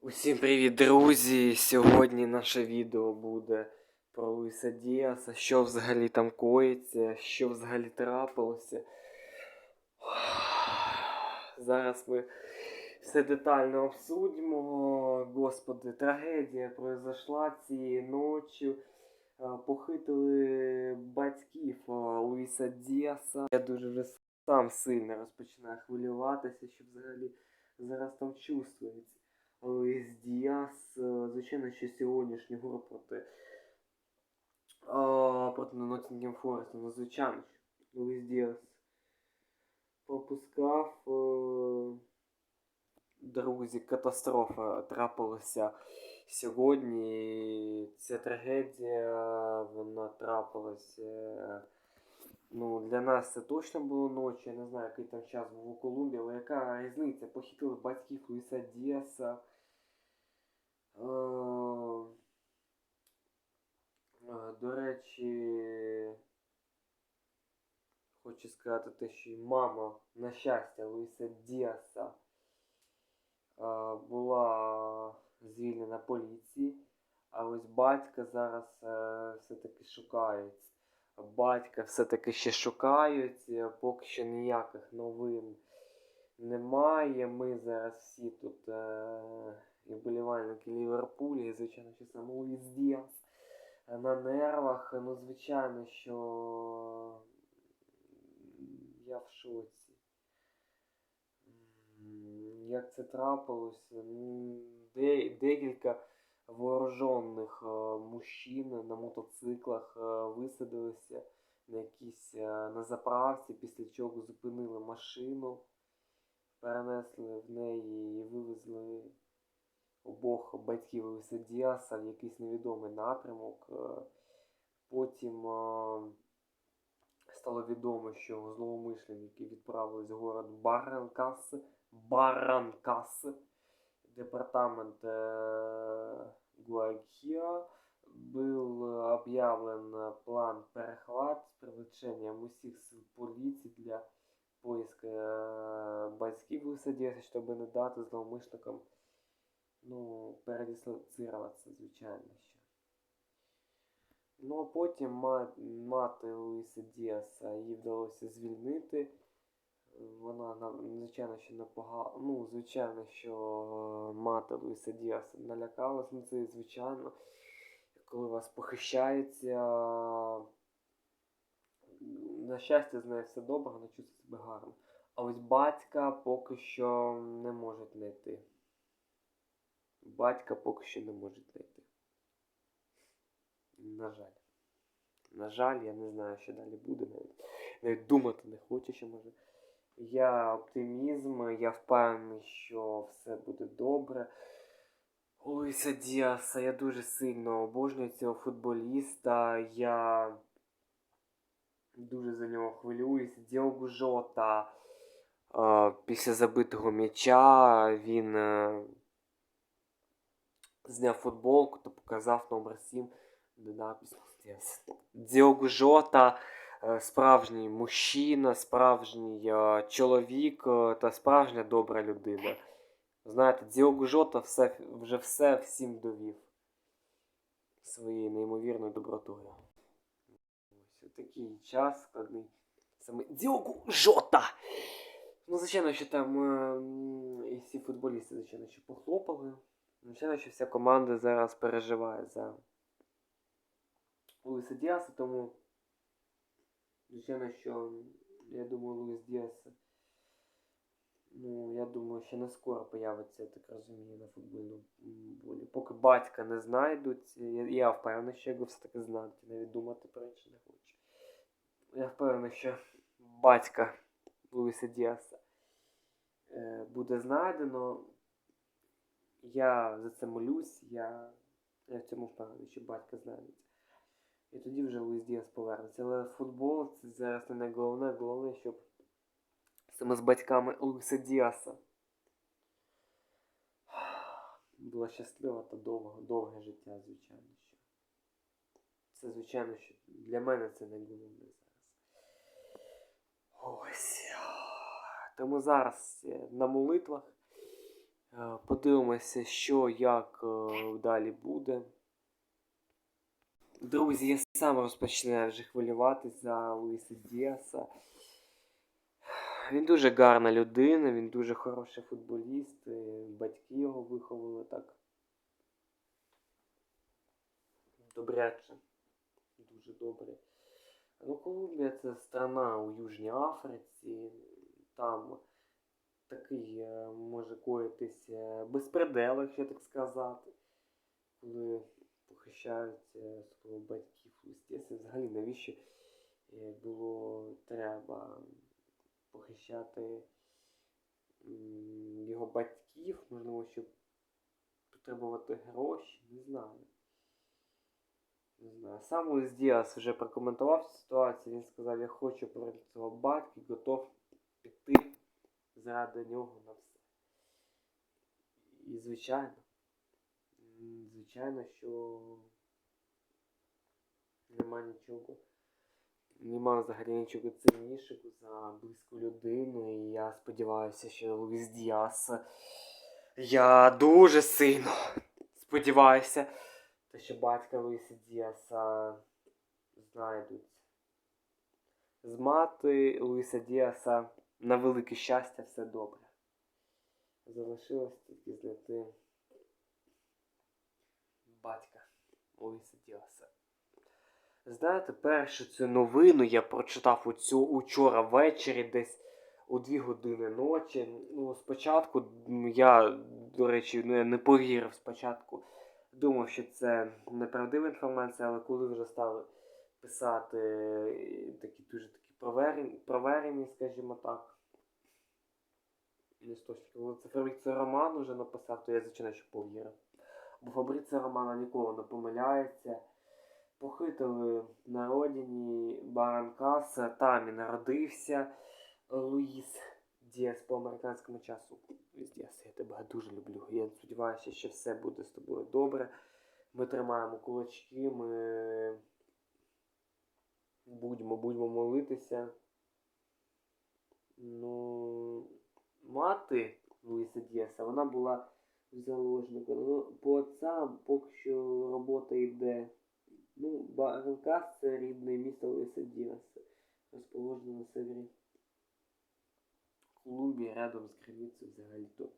Усім привіт, друзі! Сьогодні наше відео буде про Луїса Діаса, що взагалі там коїться, що взагалі трапилося. Зараз ми все детально обсудимо. Господи, трагедія произошла цієї ночі. Е, Похитили батьків е, Луїса Діаса. Я дуже вже сам сильно розпочинаю хвилюватися, що взагалі зараз там чувствується. Луїс Діас, звичайно, що сьогоднішню гру проти, проти Ноттінгем Форесту, ну, звичайно, Луїс Діас пропускав. е, Друзі, катастрофа трапилася сьогодні. Ця трагедія, вона трапилася. Ну, для нас це точно було ночі. Я не знаю, який там час був у Колумбії, але яка різниця? Похитили батьків Луїса Діаса. Е, е, До речі, хочу сказати те, що і мама, на щастя, Луїса Діаса е, була звільнена поліції, а ось батька зараз все-таки шукають. Батька все-таки ще шукають, е, поки що ніяких новин немає. Ми зараз всі тут е, і вболівальники Ліверпуля, і, звичайно, що сам Луїс Діас е, на нервах. Ну, звичайно, що я в шоці. Як це трапилося? Де, декілька вооружених е, мужчин на мотоциклах е, висадилися на якійсь е, на заправці, після чого зупинили машину, перенесли в неї і вивезли обох батьків Луїса Діаса в якийсь невідомий напрямок. Е, Потім е, стало відомо, що зловмишленники відправились в город Баранкас, Баранкас, департамент э, Гуайкио. Был объявлен план перехват с привлечением усіх сил поліції для поиска е, батьків висадіться, щоб не дати зловмисникам ну, передислоцироваться, звичайно що. Ну а потім ма- мати Луїса Діаса їй вдалося звільнити. Вона звичайно, що напога... Ну, звичайно, що е, мати Луїса Діаса налякалась на це, звичайно, коли вас похищається. На щастя, з нею все добре, вона чувствує себе гарно. А ось батька поки що не можуть знайти. Батька поки що не можуть знайти. На жаль. На жаль, я не знаю, що далі буде навіть. Навіть думати не хочу, що може. Я оптимізм, я впевнений, що все буде добре. Луїса Діаса я дуже сильно обожнюю цього футболіста. Я дуже за нього хвилююсь. Діогу Жота після забитого м'яча він е, зняв футболку та показав номер 7, де напис. Діогу Жота справжній мужчина, справжній е, чоловік е, та справжня добра людина. Знаєте, Діогу Жота все, вже все всім довів своєю неймовірною добротою. Ось такий час складний. Саме Діогу Жота! Ну, звичайно, що там е, і всі футболісти, звичайно, що похлопали. Звичайно, що вся команда зараз переживає за Луїса Діаса, тому, звичайно, що я думаю, Луїс Діас, ну, я думаю, ще не скоро появиться, я так розумію, на футбольному полі. Поки батька не знайдуть, я, я впевнений, що його все-таки знайдуть, навіть думати про інше не хочу. Я впевнений, що батька Луїса Діаса е, буде знайдено. Я за це молюсь, я, я в цьому впевнений, що батька знайдеться. І тоді вже Луїс Діас повернеться. Але футбол це зараз не найголовне, головне, щоб саме з батьками Луїса Діаса була щаслива та довга, довге життя, звичайно. що. Це, звичайно, що для мене це найголовніше зараз. Ось. Тому зараз е, на молитвах Е, Подивимося, що як е, далі буде. Друзі, я сам розпочинаю вже хвилюватися за Луїса Діаса. Він дуже гарна людина, він дуже хороший футболіст. Батьки його виховали так. Добряче. Дуже добре. Ну, Колумбія це страна у Южній Африці. Там такий е, може коїтись е, безпредел, якщо так сказати. Коли похищають е, свого батьків листєси. Взагалі навіщо е, було треба похищати його батьків, можливо, щоб потребувати гроші, не знаю. Не знаю. Сам Луїс Діас вже прокоментував ситуацію. Він сказав, я хочу проти цього батька, готов піти заради нього на все. І звичайно, звичайно, що нема нічого. Нема взагалі нічого ціннішого за близьку людину. І я сподіваюся, що Луїс Діас. Я дуже сильно сподіваюся, що батька Луїса Діаса знайдуть. З мати Луїса Діаса на велике щастя все добре. Залишилось тільки знайти батька Луїса Діаса. Знаєте, першу цю новину я прочитав оцю учора ввечері, десь у 2 години ночі. Ну, спочатку я, до речі, ну, я не повірив спочатку. Думав, що це неправдива інформація, але коли вже стали писати е, такі дуже такі провірені, провірені скажімо так. Листочки. Коли це Роман уже написав, то я звичайно що повірив. Бо Фабріція Романа ніколи не помиляється. Похитили на родині Баранкаса, там і народився Луїс Діас по американському часу. Луїс Діас, я тебе дуже люблю. Я сподіваюся, що все буде з тобою добре. Ми тримаємо кулачки, ми будемо, будемо молитися. Ну, мати Луїса Діаса, вона була заложником. Ну, по отцам поки що робота йде. Ну, Баранкас це рідне місто Луїса Діаса, розположене на севері Колумбії, рядом з границею взагалі-то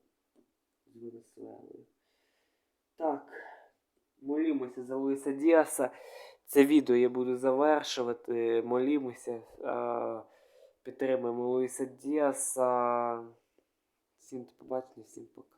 з Венесуелою. Так, молімося за Луїса Діаса. Це відео я буду завершувати. Молімося, підтримуємо Луїса Діаса. Всім до побачення, всім пока.